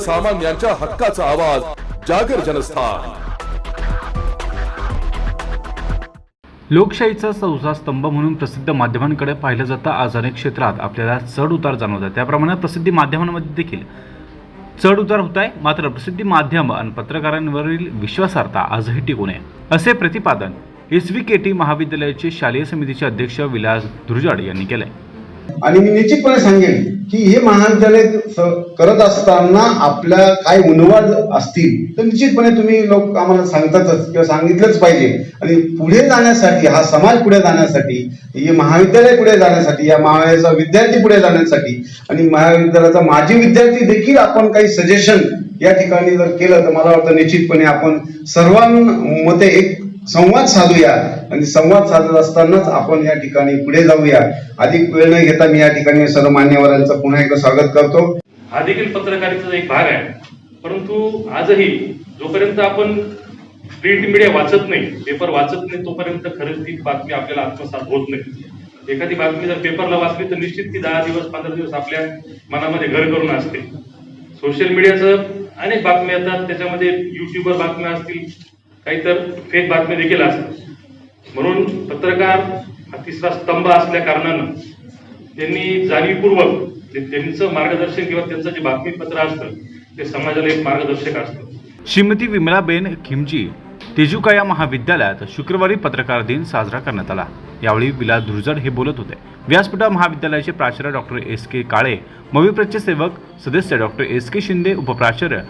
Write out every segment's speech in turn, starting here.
सर्वसामान्यांच्या हक्काचा आवाज जागर जनस्थान. लोकशाहीचा चौथा स्तंभ म्हणून प्रसिद्ध माध्यमांकडे पाहिलं जातं आज अनेक क्षेत्रात आपल्याला चढ उतार जाणवतात. त्याप्रमाणे प्रसिद्धी माध्यमांमध्ये देखील चढ उतार होत आहे मात्र प्रसिद्धी माध्यम आणि पत्रकारांवरील विश्वासार्हता आजही टिकून आहे. असे प्रतिपादन एस व्ही के टी महाविद्यालयाचे शालेय समितीचे अध्यक्ष विलास धुरजाड यांनी केलंय. आणि मी निश्चितपणे सांगेन की हे महाविद्यालय करत असताना आपल्या काय उणवाड असतील तर निश्चितपणे तुम्ही लोक आम्हाला सांगतातच किंवा सांगितलंच पाहिजे. आणि पुढे जाण्यासाठी हा समाज पुढे जाण्यासाठी हे महाविद्यालय पुढे जाण्यासाठी या महाविद्यालयाचा विद्यार्थी पुढे जाण्यासाठी आणि महाविद्यालयाचा माजी विद्यार्थी देखील आपण काही सजेशन या ठिकाणी जर केलं तर मला वाटतं निश्चितपणे आपण सर्वांमध्ये एक संवाद साधूया. आणि संवाद साधत असतानाच आपण या ठिकाणी पुढे जाऊया. अधिक वेळ न घेता मी या ठिकाणी सर्व मान्यवरांचं पुन्हा एकदा स्वागत करतो. हा देखील पत्रकारितेचा एक भाग आहे. परंतु आजही जोपर्यंत आपण प्रिंट मीडिया वाचत नाही पेपर वाचत नाही तोपर्यंत खरंच ती बातमी आपल्याला आत्मसात होत नाही. एखादी बातमी जर पेपरला वाचली तर निश्चित ती दहा दिवस पंधरा दिवस आपल्या मनामध्ये घर करून असते. सोशल मीडियाचं अनेक बातम्या येतात. त्याच्यामध्ये युट्यूबवर बातम्या असतील काही तर फेक बातम्या देखील असतात. म्हणून पत्रकार हा तिसरा स्तंभ असल्या कारणानं त्यांनी जाणीवपूर्वक त्यांचं मार्गदर्शन किंवा त्यांचं जे बातमीपत्र असतं ते समाजाला एक मार्गदर्शक असतं. श्रीमती विमलाबेन खिमजी तेजुकाया महाविद्यालयात शुक्रवारी पत्रकार दिन साजरा करण्यात आला. यावेळी विलास धुरजड हे बोलत होते. व्यासपीठा महाविद्यालयाचे प्राचार्य डॉक्टर एस के काळे मविप्रचे सेवक सदस्य डॉक्टर एस के शिंदे उपप्राचार्य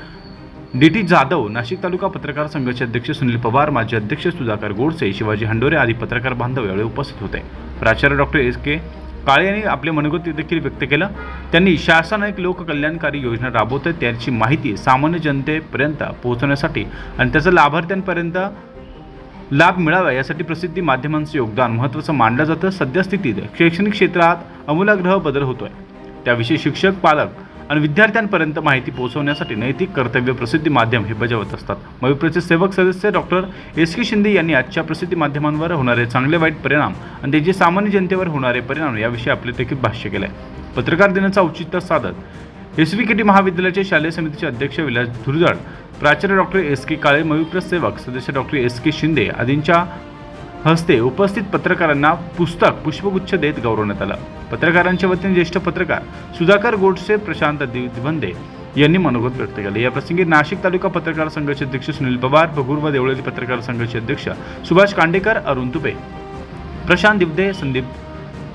डी टी जाधव नाशिक तालुका पत्रकार संघाचे अध्यक्ष सुनील पवार माजी अध्यक्ष सुधाकर गोडसे शिवाजी हंडोरे आदी पत्रकार बांधव यावेळी उपस्थित होते. प्राचार्य डॉक्टर एस के काळे यांनी आपले मनोगत देखील व्यक्त केलं. त्यांनी शासन एक लोककल्याणकारी योजना राबवते त्याची माहिती सामान्य जनतेपर्यंत पोहोचवण्यासाठी आणि त्याचा लाभार्थ्यांपर्यंत लाभ मिळावा यासाठी प्रसिद्धी माध्यमांचं योगदान महत्त्वाचं मानलं जातं. सद्यस्थितीत शैक्षणिक क्षेत्रात आमूलाग्रह बदल होतोय. त्याविषयी शिक्षक पालक आणि विद्यार्थ्यांपर्यंत माहिती पोहोचवण्यासाठी नैतिक कर्तव्य प्रसिद्धी माध्यम हे बजावत असतात. मयुप्रचे सेवक सदस्य डॉक्टर एस के शिंदे यांनी आजच्या प्रसिद्धी माध्यमांवर होणारे चांगले वाईट परिणाम आणि त्याचे सामान्य जनतेवर होणारे परिणाम याविषयी आपले देखील भाष्य केलं आहे पत्रकार दिनाचं औचित्य साधत एस व्ही के टी महाविद्यालयाचे शालेय समितीचे अध्यक्ष विलास धुरजाड प्राचार्य डॉक्टर एस के काळे मयुप्र सेवक सदस्य डॉक्टर एस के शिंदे आदींच्या हस्ते उपस्थित पत्रकारांना पुस्तक पुष्पगुच्छ देत गौरवण्यात आलं. पत्रकारांच्या वतीने ज्येष्ठ पत्रकार सुधाकर गोडसे प्रशांत दिवंदे यांनी मनोगत व्यक्त केले. या प्रसंगी नाशिक तालुका पत्रकार संघाचे अध्यक्ष सुनील पवार भगूर व देवळी पत्रकार संघाचे अध्यक्ष सुभाष कांडेकर अरुण तुपे प्रशांत दिवदे संदीप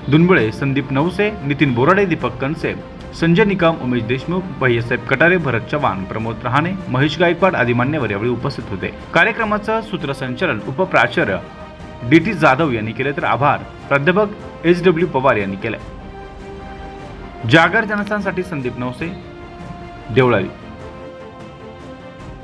दुनबळे संदीप नवसे नितीन बोराडे दीपक कनसे संजय निकम उमेश देशमुख भैयासाहेब कटारे भरत चव्हाण प्रमोद रहाणे महेश गायकवाड आदी मान्यवर यावेळी उपस्थित होते. कार्यक्रमाचं सूत्रसंचालन उपप्राचार्य डी टी जाधव यांनी केले तर आभार. प्राध्यापक एच डब्ल्यू पवार यांनी केले जागर जनस्थानसाठी संदीप नवसे देवळाली.